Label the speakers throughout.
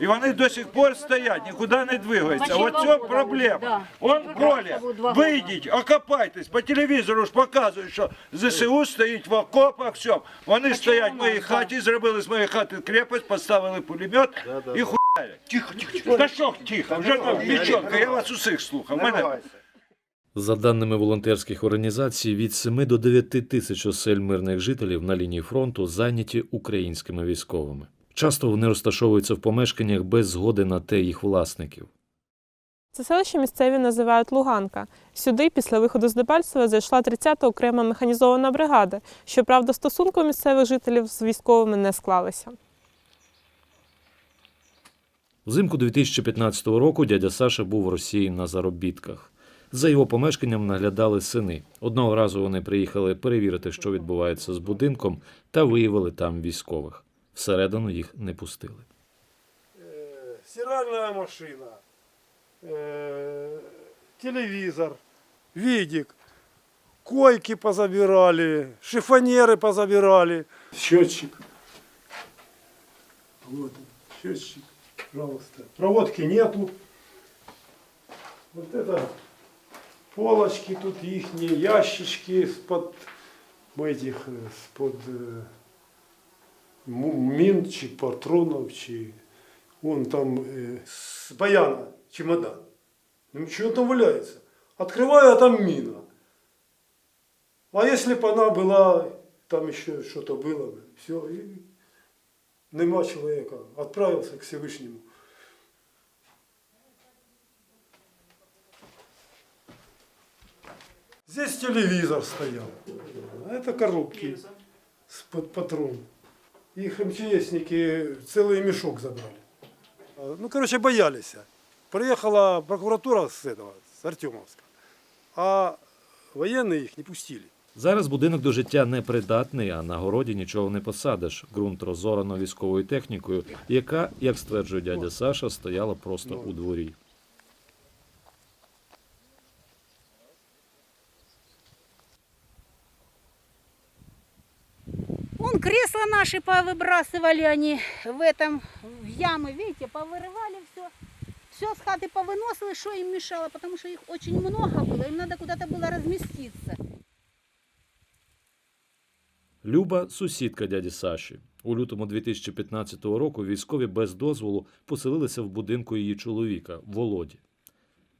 Speaker 1: І вони до сих пор стоять, нікуди не двигаються.
Speaker 2: Года
Speaker 1: проблема. Он поле, вийдіть, окопайтесь, по телевізору ж показують, що ЗСУ стоїть в окопах, все. Вони стоять в моїй хаті, зробили з моєї хати крепость, поставили пулемет і хуяють. Тихо, тихо, тихо. Та що тихо, вже там печенка, я вас усіх слухав. Мене...
Speaker 3: За даними волонтерських організацій, від 7 до 9 тисяч осель мирних жителів на лінії фронту зайняті українськими військовими. Часто вони розташовуються в помешканнях без згоди на те їх власників.
Speaker 4: Це селище місцеві називають Луганка. Сюди, після виходу з Дебальцева, зайшла 30-та окрема механізована бригада. Щоправда, стосунки у місцевих жителів з військовими не склалися.
Speaker 3: Взимку 2015 року дядя Саша був в Росії на заробітках. За його помешканням наглядали сини. Одного разу вони приїхали перевірити, що відбувається з будинком, та виявили там військових. Всередину їх не пустили.
Speaker 5: стиральная машина, э, телевизор, видик, койки позабирали, шифонеры позабирали, счетчик. Вот он, счетчик, пожалуйста. Проводки нету. Вот это полочки тут ихние, ящички с-под этих, э, мин, чи патронов, чи Вон там э, с баяна чемодан. Ну что там валяется? Открываю, а там мина. А если бы она была, там что-то было бы, все, и нема человека. Отправился к Всевышнему. Здесь телевизор стоял. А это коробки с под патрон. Их МЧСники целый мешок забрали. А, Ну, короче, боялись. Приехала прокуратура с этого, с Артемовска. А военные их не пустили.
Speaker 3: Зараз будинок до життя непридатний, а на городі нічого не посадиш. Ґрунт розорано військовою технікою, яка, як стверджує дядя Саша, стояла просто у дворі.
Speaker 2: Вон кресла наши повыбрасывали они в этом, в ямы, видите, повырывали все. Все с хаты повыносили, что им мешало, потому что их очень много было, им надо куда-то было разместиться.
Speaker 3: Люба сусідка дяді Саші. У лютому 2015 року військові без дозволу поселилися в будинку її чоловіка Володі.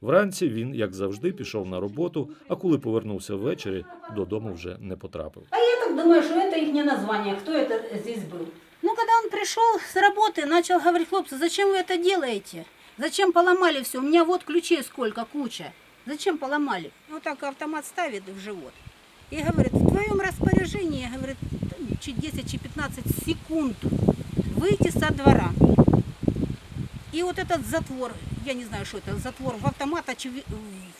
Speaker 3: Вранці він, як завжди, пішов на роботу, а коли повернувся ввечері, додому вже не потрапив.
Speaker 2: А я так думаю, что это их название, кто это здесь был. Ну, когда он пришел с работы, начал говорить, хлопцы, зачем вы это делаете? Зачем поломали все? У меня вот ключей сколько, куча. Зачем поломали? Вот так автомат ставит в живот. И говорит, в твоем распоряжении, говорит, чуть 10, чуть 15 секунд выйти со двора. И вот этот затвор, я не знаю, что это, затвор в автомат, очеви-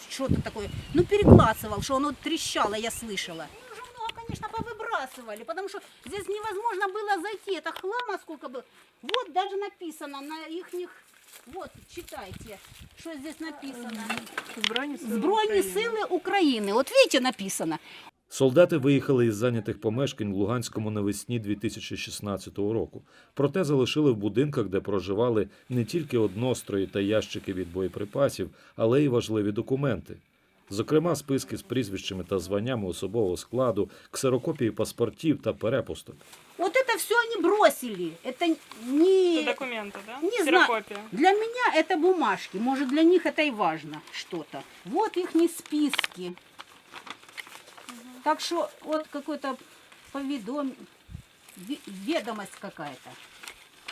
Speaker 2: что-то такое, ну переклацывал, что оно трещало, я слышала. Много, конечно, повыбрасывали, потому что здесь невозможно было зайти, это хлама сколько было. Вот даже написано на их, вот, читайте, что здесь написано. Збройні сили України. От видите, написано.
Speaker 3: Солдати виїхали із зайнятих помешкань в Луганському навесні 2016 року. Проте залишили в будинках, де проживали не тільки однострої та ящики від боєприпасів, але й важливі документи. Зокрема, списки з прізвищами та званнями особового складу, ксерокопії паспортів та перепусток.
Speaker 2: Вот это все они бросили. Это не...
Speaker 4: Це документи, да?
Speaker 2: Не знаю.
Speaker 4: Ксерокопія.
Speaker 2: Для меня это бумажки. Может, для них это и важно что-то. Вот их списки. Так что вот какой-то поведом... ве- ведомость какая-то.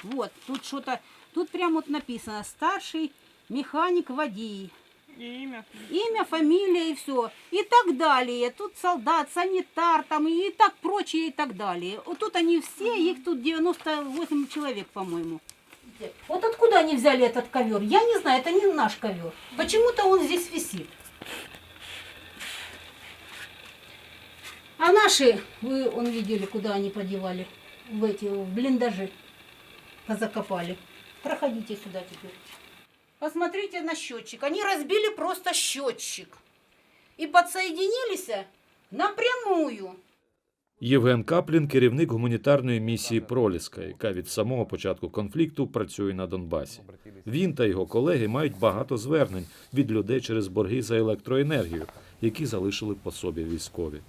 Speaker 2: Вот, тут что-то... Тут прям вот написано «Старший механик-водий».
Speaker 4: І Ім'я.
Speaker 2: Имя, фамилия и все. И так далее. Тут солдат, санитар там и так прочее и так далее. Вот тут они все, их тут 98 человек, по-моему. Вот откуда они взяли этот ковер? Я не знаю, это не наш ковер. Почему-то он здесь висит. А наши, вы он видели, куда они подевали? В эти в блиндажи. Позакопали. Проходите сюда теперь. Посмотрите на счетчик. Они разбили просто счетчик. И подсоединились напрямую.
Speaker 3: Євген Каплін керівник гуманітарної місії Проліска, яка від самого початку конфлікту працює на Донбасі. Він та його колеги мають багато звернень від людей через борги за електроенергію, які залишили по собі військові.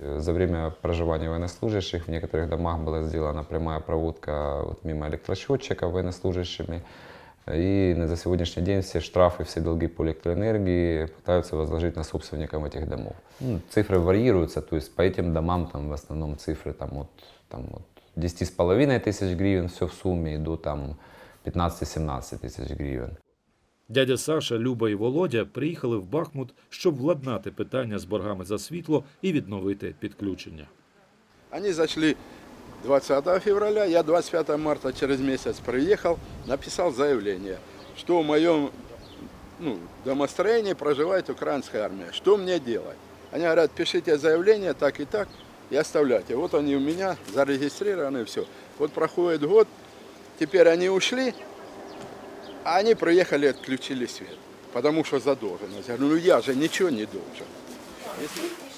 Speaker 6: За время проживания военнослужащих в некоторых домах была сделана прямая проводка вот мимо электросчетчика военнослужащими. И на- за сегодняшний день все штрафы, все долги по электроэнергии пытаются возложить на собственников этих домов. Ну, цифры варьируются, то есть по этим домам там в основном цифры там от, там от 10 с половиной тысяч гривен все в сумме и до там 15-17 тысяч гривен.
Speaker 3: Дядя Саша, Люба і Володя приїхали в Бахмут, щоб владнати питання з боргами за світло і відновити підключення.
Speaker 7: Они зашли 20 февраля, я 25 марта через месяц приехал, написал заявление, что в моем ну, домостроении проживает украинская армия. Что мне делать? Они говорят, пишите заявление так и так и оставляйте. Вот они у меня зарегистрированы, все. Вот проходит год, теперь они ушли, а они приехали отключили свет. Потому что задолженность. Я говорю, ну я же ничего не должен.
Speaker 8: Прошу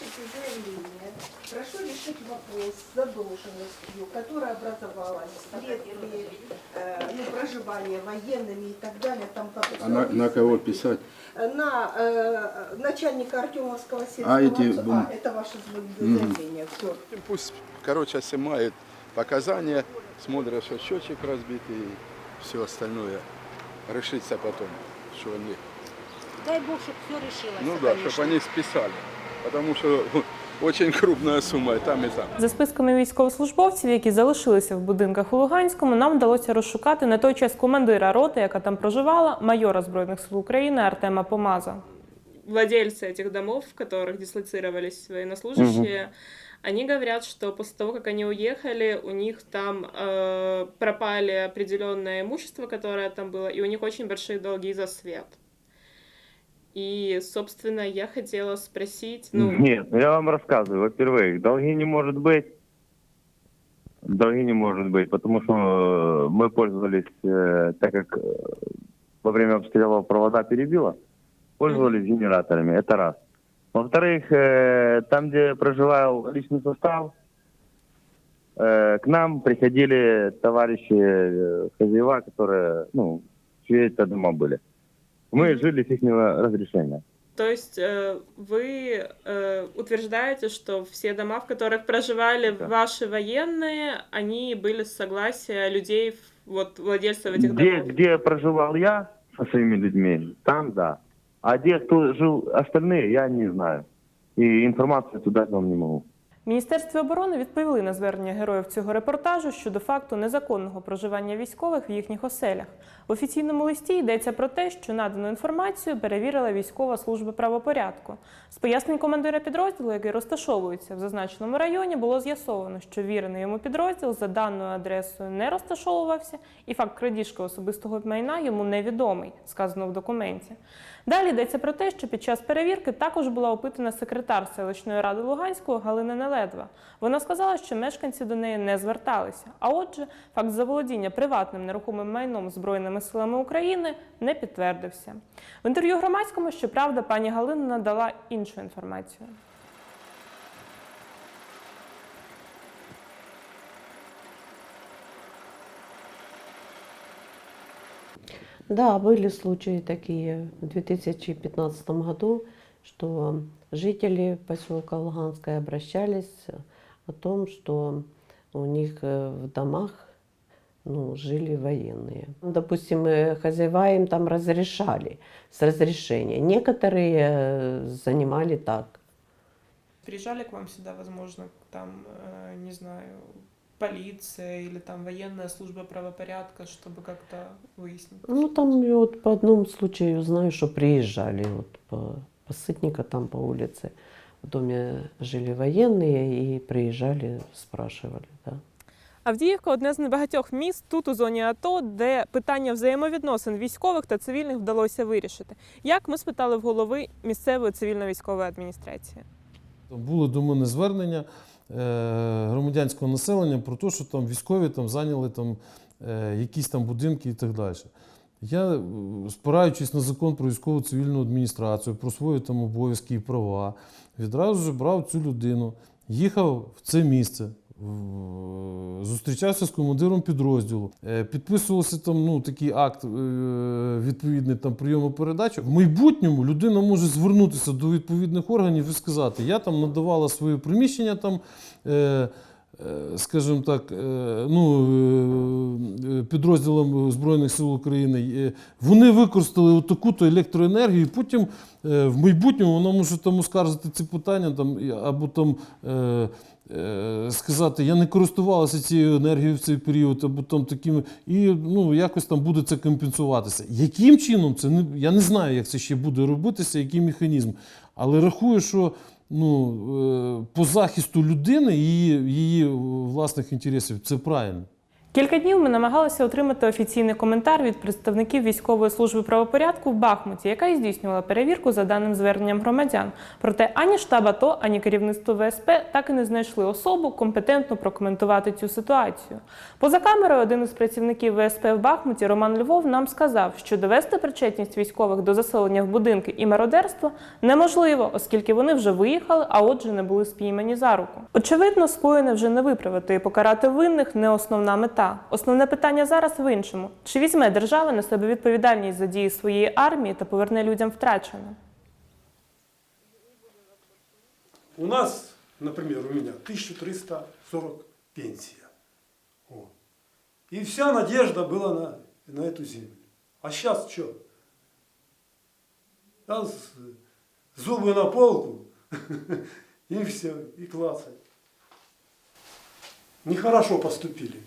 Speaker 8: решить вопрос с задолженностью, которая образовалась вследствие э, ну, проживания военными и так далее. Там как
Speaker 7: А на, на кого писать?
Speaker 8: на э, начальника Артемовского сельского
Speaker 7: А эти бум-
Speaker 8: это ваше заявление. Все.
Speaker 7: Пусть, короче, снимают показания, смотрят, что счетчик разбитый и все остальное. Решится потом, что они...
Speaker 2: Дай Бог, чтобы все решилось.
Speaker 7: Ну да, чтобы они списали. Потому что очень крупная сумма и там, и там.
Speaker 4: За списками військовослужбовців, які залишилися в будинках у Луганському, нам вдалося розшукати на той час командира роти, яка там проживала, майора Збройних сил України Артема Помаза. Владельцы этих домов, в которых дислоцировались военнослужащие, они говорят, что после того, как они уехали, у них там э, пропали определенное имущество, которое там было, и у них очень большие долги за свет. И, собственно, я хотела спросить, ну,
Speaker 9: Нет, я вам рассказываю. Во-первых, долги не может быть. Долги не может быть, потому что э, мы пользовались, э, так как э, во время обстрела провода перебило, пользовались генераторами. Это раз. Во-вторых, э, там, где проживал личный состав, э, к нам приходили товарищи э, хозяева, которые, ну, чьи это дома были. Мы жили с их разрешения.
Speaker 4: То есть э, вы э, утверждаете, что все дома, в которых проживали
Speaker 9: Да.
Speaker 4: ваши военные, они были с согласия людей, вот владельцев этих
Speaker 9: Где,
Speaker 4: домов?
Speaker 9: где проживал я со своими людьми, там да. А где кто жил остальные, я не знаю. И информацию туда вам не могу.
Speaker 4: Міністерстві оборони відповіли на звернення героїв цього репортажу щодо факту незаконного проживання військових в їхніх оселях. В офіційному листі йдеться про те, що надану інформацію перевірила військова служба правопорядку. З пояснень командира підрозділу, який розташовується в зазначеному районі, було з'ясовано, що вірений йому підрозділ за даною адресою не розташовувався, і факт крадіжки особистого майна йому невідомий, сказано в документі. Далі йдеться про те, що під час перевірки також була опитана секретар селищної ради Луганського Галина Неледва. Вона сказала, що мешканці до неї не зверталися. А отже, факт заволодіння приватним нерухомим майном Збройними силами України не підтвердився. В інтерв'ю громадському, щоправда, пані Галина надала іншу інформацію.
Speaker 10: Да, были случаи такие в 2015 году, что жители поселка Луганская обращались о том, что у них э, в домах ну, жили военные. Допустим, э, хозяева им там разрешали, с разрешения. Некоторые э, занимали так.
Speaker 4: Приезжали к вам сюда, возможно, там, не знаю, полиция или там военная служба правопорядка, чтобы как-то выяснить?
Speaker 10: Ну, там я вот по одному случаю знаю, что приезжали вот по, по Сытника, там по улице. В доме жили военные и приезжали, спрашивали, да.
Speaker 4: Авдіївка одне з небагатьох міст тут у зоні АТО, де питання взаємовідносин військових та цивільних вдалося вирішити. Як ми спитали в голови місцевої цивільно-військової адміністрації?
Speaker 11: Було до мене звернення е, громадянського населення про те, що там військові там зайняли там, е, якісь там будинки і так далі. Я, е, спираючись на закон про військову цивільну адміністрацію, про свої там обов'язки і права, відразу ж брав цю людину. їхав в це місце, зустрічався з командиром підрозділу, е, підписувався там ну, такий акт е, відповідний там прийому передачі. В майбутньому людина може звернутися до відповідних органів і сказати: я там надавала своє приміщення там. Е, е, Скажімо так, е, ну, е, е, підрозділам Збройних сил України, е, вони використали таку-то електроенергію, і потім е, в майбутньому вона може там оскаржити ці питання там, або там е, е, сказати, я не користувалася цією енергією в цей період, або там такими, і ну, якось там буде це компенсуватися. Яким чином це не, я не знаю, як це ще буде робитися, який механізм. Але рахую, що ну, е, по захисту людини і її, її власних інтересів це правильно.
Speaker 4: Кілька днів ми намагалися отримати офіційний коментар від представників військової служби правопорядку в Бахмуті, яка і здійснювала перевірку за даним зверненням громадян. Проте ані штаб АТО, ані керівництво ВСП так і не знайшли особу компетентну прокоментувати цю ситуацію. Поза камерою один із працівників ВСП в Бахмуті Роман Львов нам сказав, що довести причетність військових до заселення в будинки і мародерства неможливо, оскільки вони вже виїхали, а отже не були спіймані за руку. Очевидно, скоєне вже не виправити і покарати винних не основна мета Основне питання зараз в іншому: чи візьме держава на себе відповідальність за дії своєї армії та поверне людям втрачене?
Speaker 5: У нас, например, у меня 1340 пенсия. Вот. И вся надежда была на, на эту землю. А сейчас что? Сейчас зубы на полку, и все, и клацать. Нехорошо поступили.